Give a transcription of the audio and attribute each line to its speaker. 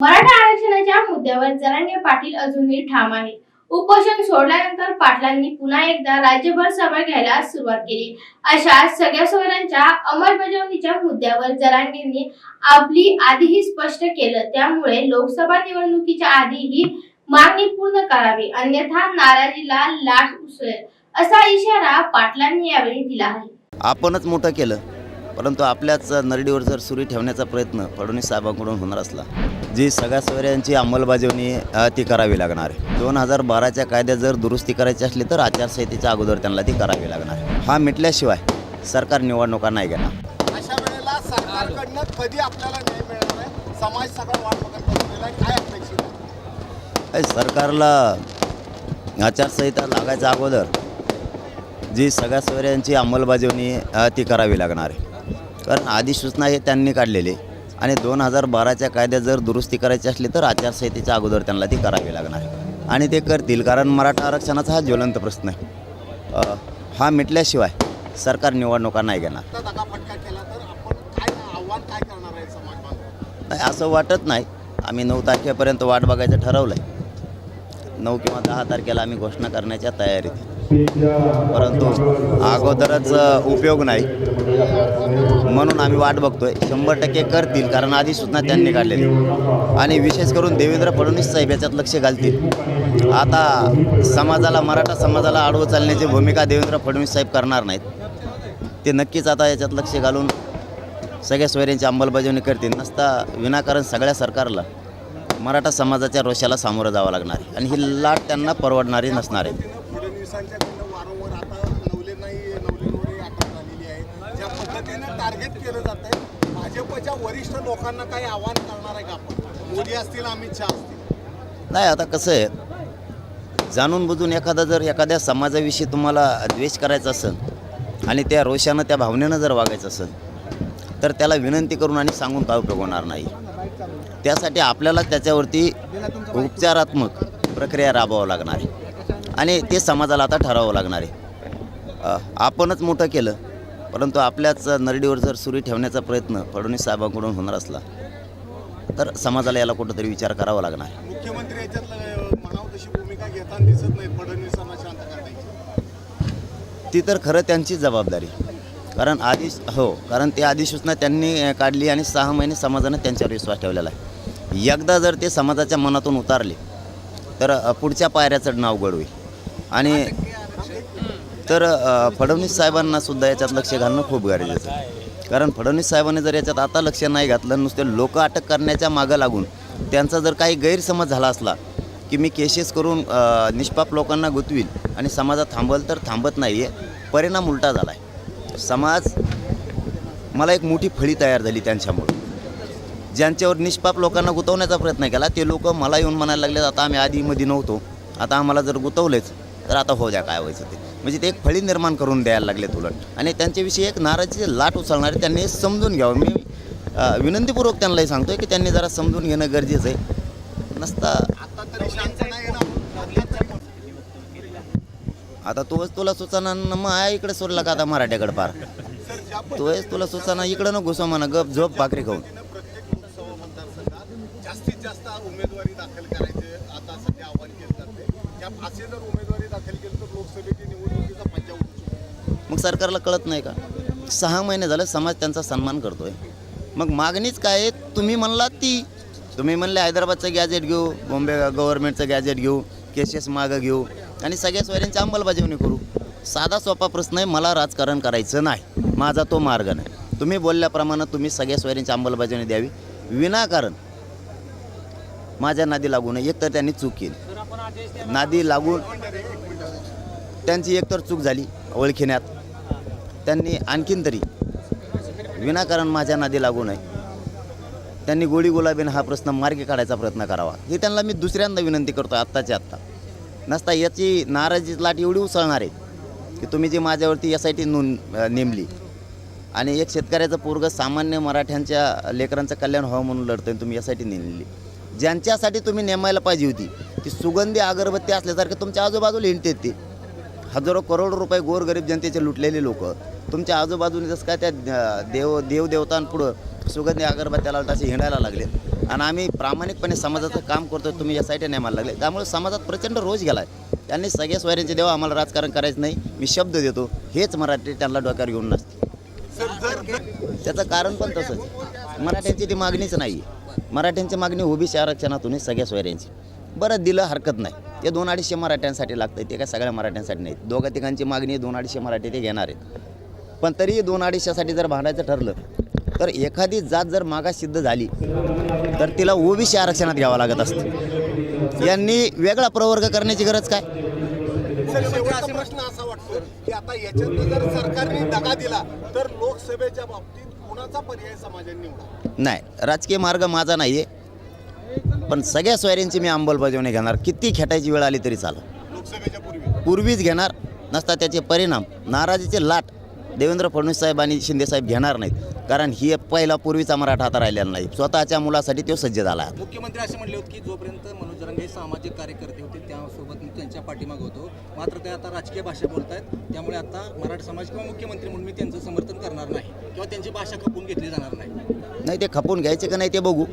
Speaker 1: मराठा आरक्षणाच्या मुद्द्यावर जरांगे पाटील अजूनही ठाम आहे उपोषण सोडल्यानंतर पाटलांनी पुन्हा एकदा राज्यभर सभा घ्यायला सुरुवात केली. अशा सगळ्या सोयऱ्यांच्या अंमलबजावणीच्या मुद्द्यावर जरांगेंनी आपली आधीही स्पष्ट केलं. त्यामुळे लोकसभा निवडणुकीच्या आधी ही मागणी पूर्ण करावी अन्यथा नाराजीला लाट उसळेल असा इशारा पाटलांनी यावेळी दिला आहे.
Speaker 2: आपणच मोठं केलं. परंतु आपल्याच नरडीवर जर सुरी ठेवण्याचा प्रयत्न फडणवीस साहेबांकडून होणार असला जी सगळ्या सोयऱ्यांची अंमलबजावणी ती करावी लागणार आहे. दोन हजार बाराच्या कायद्यात जर दुरुस्ती करायची असली तर आचारसंहितेच्या अगोदर त्यांना ती करावी लागणार आहे. हा मिटल्याशिवाय सरकार निवडणुका नाही घेणार.
Speaker 3: अशा वेळेला सरकारकडनं कधी आपल्याला न्याय मिळणार आहे समाज सगळा वाट बघत काय अपेक्षित
Speaker 2: सरकारला आचारसंहिता लागायच्या अगोदर जी सगळ्या सोयऱ्यांची अंमलबजावणी ती करावी लागणार आहे. कारण अधिसूचना हे त्यांनी काढलेली. आहे. आणि दोन हजार बाराच्या कायद्यात जर दुरुस्ती करायची असली तर आचारसंहितेच्या अगोदर त्यांना ती करावी लागणार. आणि ते करतील कारण मराठा आरक्षणाचा हा ज्वलंत प्रश्न आहे. हा मिटल्याशिवाय सरकार निवडणुका नाही घेणार. नाही असं वाटत नाही. आम्ही नऊ तारखेपर्यंत वाट बघायचं ठरवलं आहे नऊ किंवा दहा तारखेला आम्ही घोषणा करण्याच्या तयारीत. परंतु अगोदरच उपयोग नाही. म्हणून आम्ही वाट बघतोय. शंभर टक्के करतील कारण आधी सूचना त्यांनी काढलेली. आणि विशेष करून देवेंद्र फडणवीस साहेब याच्यात लक्ष घालतील. आता समाजाला मराठा समाजाला आडवं चालण्याची भूमिका देवेंद्र फडणवीस साहेब करणार नाहीत. ते नक्कीच आता याच्यात लक्ष घालून सगळ्या सोयऱ्यांची अंमलबजावणी करतील. नसता विनाकारण सगळ्या सरकारला मराठा समाजाच्या रोषाला सामोरं जावं लागणार आहे. आणि ही लाट त्यांना परवडणारी नसणार आहे.
Speaker 3: फडणवीसांच्याकडनं वारंवार आता नवले नाही नवलेंवरही अटक झालेली आहे ज्या पद्धतीनं टार्गेट केलं जात आहे भाजपच्या वरिष्ठ लोकांना काही आव्हान करणार आहे का आपण? मोदी असतील अमित शहा असतील.
Speaker 2: नाही आता कसं आहे जाणून बुजून एखादा जर एखाद्या समाजाविषयी तुम्हाला द्वेष करायचा असेल आणि त्या रोषानं त्या भावनेनं जर वागायचं असेल तर त्याला विनंती करून आणि सांगून काय उपयोग होणार नाही. त्यासाठी आपल्याला त्याच्यावरती उपचारात्मक प्रक्रिया राबवावं लागणार. आहे आणि ते समाजाला आता ठरवावं लागणार आहे. आपणच मोठं केलं परंतु आपल्याच नरडीवर जर सुरी ठेवण्याचा प्रयत्न फडणवीस साहेबांकडून होणार असला तर समाजाला याला कुठंतरी विचार करावा लागणार.
Speaker 3: मुख्यमंत्री भूमिका घेताना दिसत नाही फडणवीसांना शांत करण्याची.
Speaker 2: ती तर खरं त्यांचीच जबाबदारी. कारण आधी हो कारण ते अधिसूचना त्यांनी काढली आणि सहा महिने समाजानं त्यांच्यावर विश्वास ठेवलेला आहे. एकदा जर ते समाजाच्या मनातून उतारले तर पुढच्या पायऱ्या चढणं अवघड होईल आणि तर फडणवीस साहेबांना सुद्धा याच्यात लक्ष घालणं खूप गरजेचं आहे. कारण फडणवीस साहेबांनी जर याच्यात आता लक्ष नाही घातलं नुसते लोक अटक करण्याच्या मागं लागून त्यांचा जर काही गैरसमज झाला असला की मी केसेस करून निष्पाप लोकांना गुंतवील आणि समाजात थांबवल तर थांबत नाही आहे परिणाम उलटा झाला आहे समाज मला एक मोठी फळी तयार झाली त्यांच्यामुळे. ज्यांच्यावर निष्पाप लोकांना गुंतवण्याचा प्रयत्न केला ते लोक मला येऊन म्हणायला लागले आता आम्ही आधीमध्ये नव्हतो. आता आम्हाला जर गुंतवलेच तर आता हो द्या काय व्हायचं ते. म्हणजे ते एक फळी निर्माण करून द्यायला लागलेत उलट. आणि त्यांच्याविषयी एक नाराजीची लाट उचलणारे त्यांनी समजून घ्यावं. मी विनंतीपूर्वक त्यांनाही सांगतोय की त्यांनी जरा समजून घेणं गरजेचं आहे. नसता
Speaker 3: आता
Speaker 2: तूच तोच तुला सुचना न मग आहे इकडे सोडला का आता मराठ्याकडे पार?
Speaker 3: तूच
Speaker 2: तोच तुला सुचना इकडं न घुसव म्हणा गप झोप भाकरी खाऊन.
Speaker 3: जास्तीत जास्त उमेदवारी दाखल करायचे आता सध्या आव्हान असे जर उमेदवारी दाखल केली तर लोकसभेची निवडणुकीचा
Speaker 2: मग सरकारला कळत नाही का? सहा महिने झाले समाज त्यांचा सन्मान करतोय. मग मागणीच काय आहे? तुम्ही म्हणलात ती. तुम्ही म्हणले हैदराबादचं गॅजेट घेऊ बॉम्बे गव्हर्नमेंटचं गॅजेट घेऊ केसेस मागं घेऊ आणि सगळ्या सोयऱ्यांची अंमलबजावणी करू. साधा सोपा प्रश्न आहे मला राजकारण करायचं नाही. माझा तो मार्ग नाही. तुम्ही बोलल्याप्रमाणे तुम्ही सगळ्या सोयऱ्यांची अंमलबजावणी द्यावी. विनाकारण माझ्या नादी लागू नये. एकतर त्यांनी चूक केली. नादी लागून त्यांची एकतर चूक झाली ओळखिण्यात. त्यांनी आणखीन तरी विनाकारण माझ्या नादी लागू नये. त्यांनी गोळी गुलाबीन हा प्रश्न मार्गी काढायचा प्रयत्न करावा. हे त्यांना मी दुसऱ्यांदा विनंती करतो आत्ताच्या आत्ता. नसता याची नाराजी लाट एवढी उसळणार आहे की तुम्ही जी माझ्यावरती एस आय टी नोंद नेमली आणि एक शेतकऱ्याचं पोरग सामान्य मराठ्यांच्या लेकरांचं कल्याण व्हावं म्हणून लढतोय तुम्ही एस आय टी नेमली ज्यांच्यासाठी तुम्ही नेमायला पाहिजे होती ती सुगंधी अगरबत्ती असल्यासारखं तुमच्या आजूबाजूला हिंडते ते हजारो करोड रुपये गोरगरीब जनतेचे लुटलेले लोक. तुमच्या आजूबाजूने जसं काय त्या देव देवदेवतांपुढं सुगंधी अगरबत्त्या तसे असे हिंडायला लागले. आणि आम्ही प्रामाणिकपणे समाजाचं काम करतो तुम्ही यासाठी नाही आम्हाला लागले. त्यामुळे समाजात प्रचंड रोष गेला आहे त्यांनी सगळ्या सोयऱ्यांचे देवा आम्हाला राजकारण करायचं नाही मी शब्द देतो. हेच मराठी त्यांना डोक्यावर घेऊन नसते.
Speaker 3: सर
Speaker 2: त्याचं कारण पण तसंच. मराठ्यांची ती मागणीच नाही मराठ्यांची मागणी ओबीसी आरक्षणातून आहे सगळ्या सोयऱ्यांची. बरं दिलं हरकत नाही. ते दोन अडीचशे मराठ्यांसाठी लागतं ते काय सगळ्या मराठ्यांसाठी नाही दोघा तिघांची मागणी दोन अडीचशे मराठी ते घेणार आहेत. पण तरी दोन अडीचशेसाठी जर भांडायचं ठरलं तर एखादी जात जर मागास सिद्ध झाली तर तिला ओबीसी आरक्षणात घ्यावं लागत असतं. यांनी वेगळा प्रवर्ग करण्याची गरज काय?
Speaker 3: सर शेवटचा प्रश्न असा वाटतो की आता याच्यात जर सरकारने दगा दिला तर लोकसभेच्या बाबतीत कुणाचा पर्याय समाजाने निवडा?
Speaker 2: नाही राजकीय मार्ग माझा नाही आहे पण सगळ्या सोयऱ्यांची मी अंमलबजावणी घेणार. किती खेटायची वेळ आली तरी चालेल.
Speaker 3: पूर्वी.
Speaker 2: पूर्वीच घेणार नसता त्याचे परिणाम. नाराजीचे लाट देवेंद्र फडणवीस साहेब आणि शिंदे साहेब घेणार नाहीत. कारण ही पहिला पूर्वीचा मराठा आता राहिलेला नाही. स्वतःच्या मुलासाठी तो सज्ज झाला आहे.
Speaker 4: मुख्यमंत्री असे म्हणले होते की जोपर्यंत मनोज जरांगे सामाजिक कार्यकर्ते होते त्यासोबत मी त्यांच्या पाठीमाग होतो. मात्र ते आता राजकीय भाषा बोलतायत. त्यामुळे आता मराठा समाज किंवा मुख्यमंत्री म्हणून मी त्यांचं समर्थन करणार नाही. किंवा त्यांची भाषा खपून घेतली जाणार नाही.
Speaker 2: नाही ते खपून घ्यायचे का नाही ते बघू.